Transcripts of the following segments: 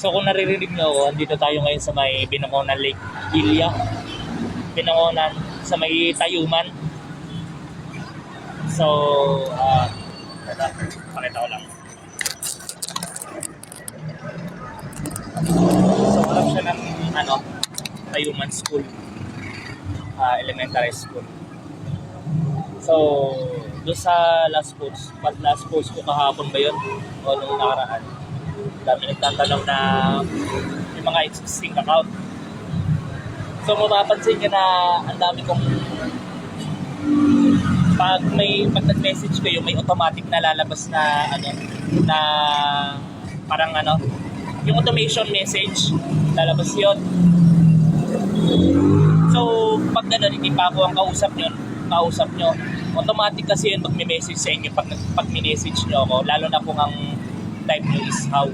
So kung naririnig niyo ako, andito tayo ngayon sa may Binangonan Lake Ilya. Binangonan sa may Tayuman. So, uh, pakita ko lang. So, harap siya ng ano, Tayuman School. ah, elementary school. So, doon sa last post, pag last post ko kahapon ba yun? O nung nakaraan? Dami nagtatanong na yung mga existing account. So, mapapansin nyo na ang dami kong pag may pag nag-message kayo, may automatic na lalabas na ano na parang ano yung automation message lalabas yon So, pag gano'n, hindi pa ako ang kausap nyo, kausap nyo, automatic kasi yun magme-message sa inyo pag, pag message nyo ako, lalo na kung ang type nyo is how.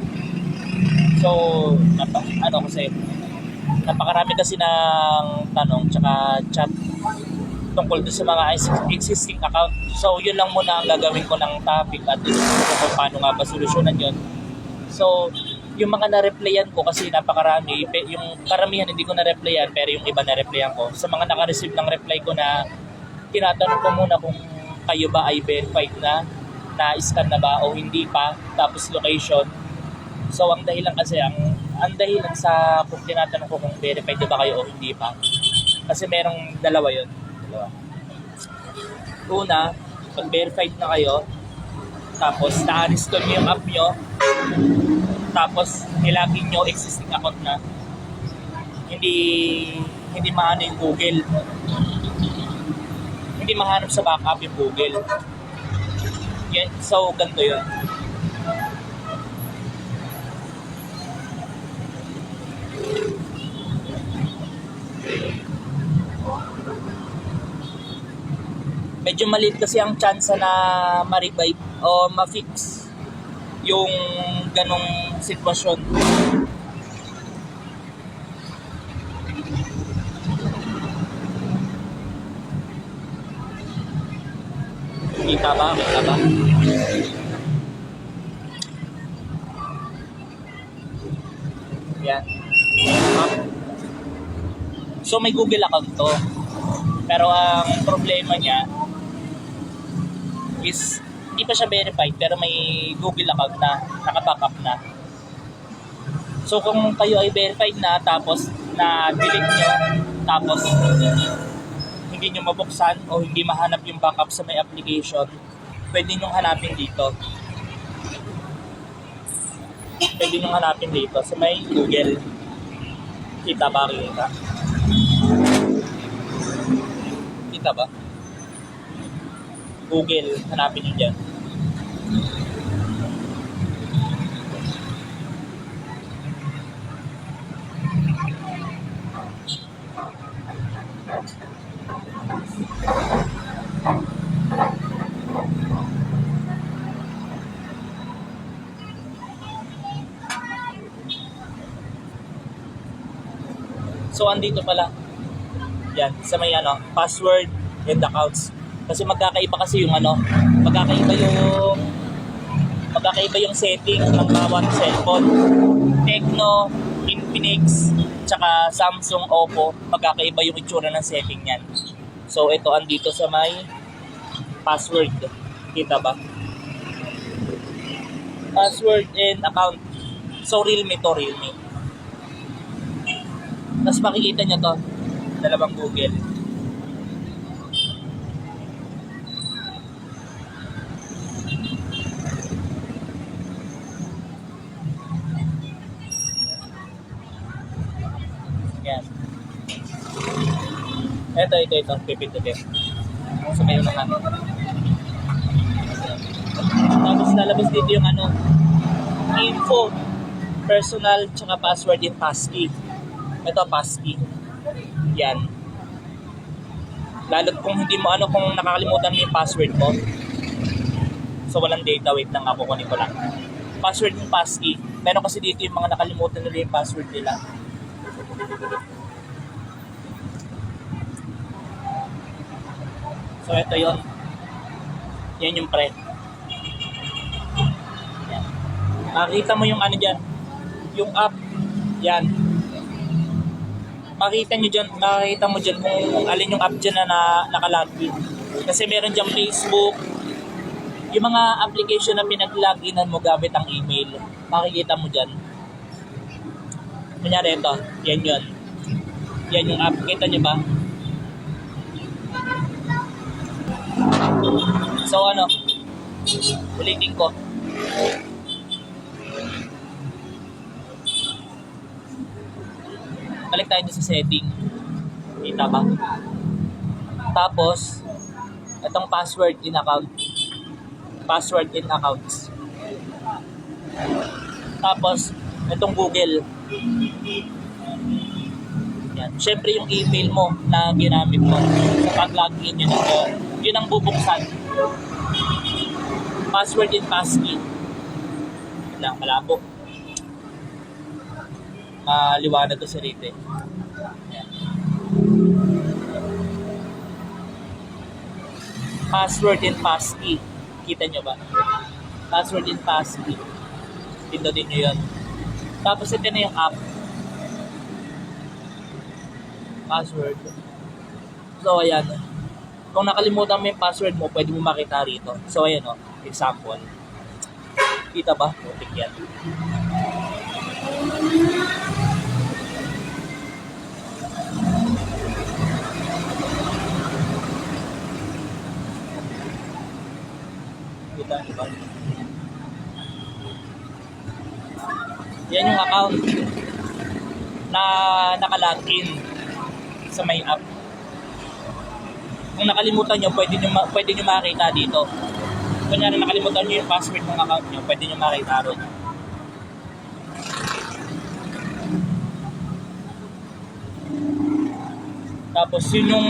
So, napa, ano kasi, napakarami kasi ng tanong tsaka chat tungkol sa mga ex- existing account. So, yun lang muna ang gagawin ko ng topic at kung paano nga ba solusyonan yun. So, yung mga na-replyan ko kasi napakarami, yung karamihan hindi ko na-replyan pero yung iba na-replyan ko. Sa mga naka-receive ng reply ko na tinatanong ko muna kung kayo ba ay verified na, na-scan na ba o hindi pa, tapos location. So ang dahilan kasi, ang, ang dahilan sa kung tinatanong ko kung verified ba kayo o hindi pa. Kasi merong dalawa yun. Dalawa. Una, pag verified na kayo, tapos na-install niyo yung app nyo, tapos nilagin nyo existing account na hindi hindi maano yung Google hindi mahanap sa backup yung Google yan, so ganito yun medyo maliit kasi ang chance na ma-revive o ma-fix yung ganong sitwasyon. Kita ba? Kita ba? Yan. Up. So may Google account to. Pero ang problema niya is hindi pa siya verified pero may Google account na, naka-backup na. So kung kayo ay verified na tapos na delete nyo tapos hindi nyo mabuksan o hindi mahanap yung backup sa may application, pwede nyo hanapin dito. Pwede nyo hanapin dito sa may Google. Kita ba? Kita? Kita ba? Google, hanapin nyo dyan. So, andito pala. Yan, sa may ano, password and accounts. Kasi magkakaiba kasi yung ano, magkakaiba yung magkakaiba yung setting ng bawat cellphone. Tecno, Infinix, tsaka Samsung, Oppo, magkakaiba yung itsura ng setting niyan. So ito andito sa may password. Kita ba? Password and account. So Realme to, Realme. Tapos makikita nyo to, dalawang Google. Yan. Ito, ito, ito. Pipindutin. So, may mga ano. Tapos lalabas dito yung ano, info, personal, tsaka password yung passkey. Ito, passkey. Yan. Lalo kung hindi mo ano, kung nakakalimutan mo yung password mo. So, walang data. Wait lang ako, kunin ko lang. Password yung passkey. Meron kasi dito yung mga nakalimutan nila yung password nila. So, ito yon Yan yung pre. Yan. Makikita mo yung ano dyan. yung app, yan. Makita nyo dyan, makita mo dyan kung alin yung app dyan na, na nakalagin. Kasi meron dyan Facebook, yung mga application na pinag-loginan mo gamit ang email, makikita mo dyan. Kunyari ito, yan yun. Yan yung app, kita nyo ba? So ano, ulitin ko. Balik tayo sa setting. Kita ba? Tapos, itong password in account. Password in accounts. Tapos, itong Google. Yan. Siyempre yung email mo na ginamit mo sa pag-login yun, yun, yun ang bubuksan. Password in passkey. Yun lang, malabo. Maliwanag to sa rito eh. Yan. Password in passkey. Kita nyo ba? Password in passkey. Pindutin nyo yun. Tapos ito na yung app. Password. So, ayan. Kung nakalimutan mo yung password mo, pwede mo makita rito. So, ayan o. Example. Kita ba? Putik yan. Kita nyo ba? Yan yung account na nakalagin sa may app. Kung nakalimutan nyo, pwede nyo, pwede nyo makita dito. Kunyari nakalimutan nyo yung password ng account nyo, pwede nyo makita ron. Tapos yun yung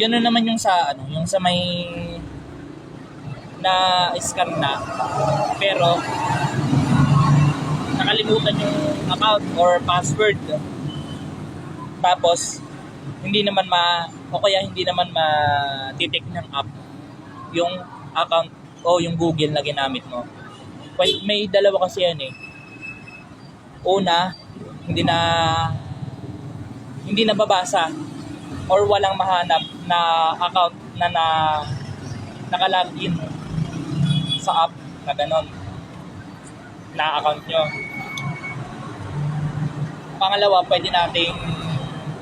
Ganun naman yung sa ano, yung sa may na scam na pero nakalimutan yung account or password tapos hindi naman ma o kaya hindi naman ma-detect ng app yung account o yung Google na ginamit mo. May, may dalawa kasi yan eh. Una, hindi na hindi nababasa or walang mahanap na account na na nakalagin sa app na ganon na account nyo. Pangalawa, pwede nating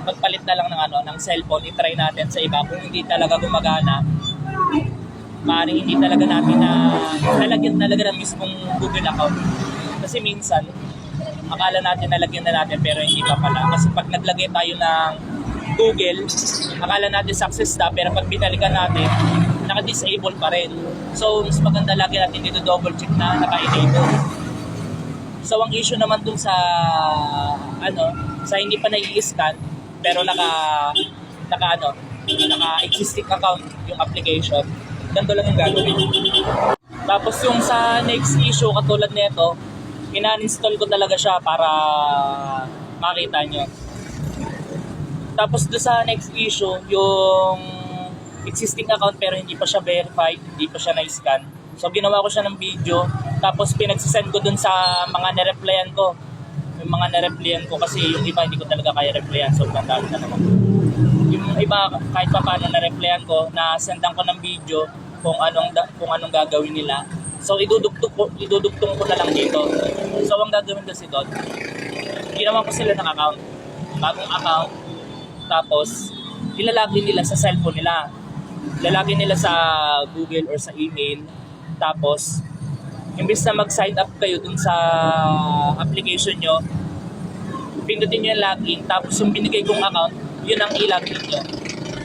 magpalit na lang ng ano ng cellphone, i-try natin sa iba kung hindi talaga gumagana. Maaaring hindi talaga natin na nalagyan talaga ng mismong Google account. Kasi minsan, akala natin nalagyan na natin pero hindi pa pala. Kasi pag naglagay tayo ng Google, akala natin success na pero pag binalikan natin, naka-disable pa rin. So, mas maganda lagi natin dito double check na naka-enable. So, ang issue naman dun sa, ano, sa hindi pa nai-scan, pero naka, naka, ano, naka-existing account yung application, ganito lang yung gagawin. Tapos yung sa next issue, katulad nito, ina-install ko talaga siya para makita nyo. Tapos do sa next issue, yung existing account pero hindi pa siya verified, hindi pa siya na-scan. So ginawa ko siya ng video, tapos pinagsisend ko dun sa mga na-replyan ko. Yung mga na-replyan ko kasi yung iba hindi ko talaga kaya replyan, so tandaan na naman. Yung iba kahit pa paano na-replyan ko, na-sendan ko ng video kung anong kung anong gagawin nila. So idudugtong ko, idudugtong ko na lang dito. So ang gagawin kasi doon, ginawa ko sila ng account. Bagong account, tapos ilalagay nila sa cellphone nila. Ilalagay nila sa Google or sa email. Tapos, imbes na mag-sign up kayo dun sa application nyo, pindutin nyo yung login. Tapos yung binigay kong account, yun ang ilagin nyo.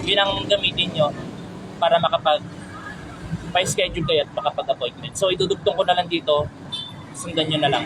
Yun ang gamitin nyo para makapag pa-schedule kayo at makapag-appointment. So, idudugtong ko na lang dito. Sundan nyo na lang.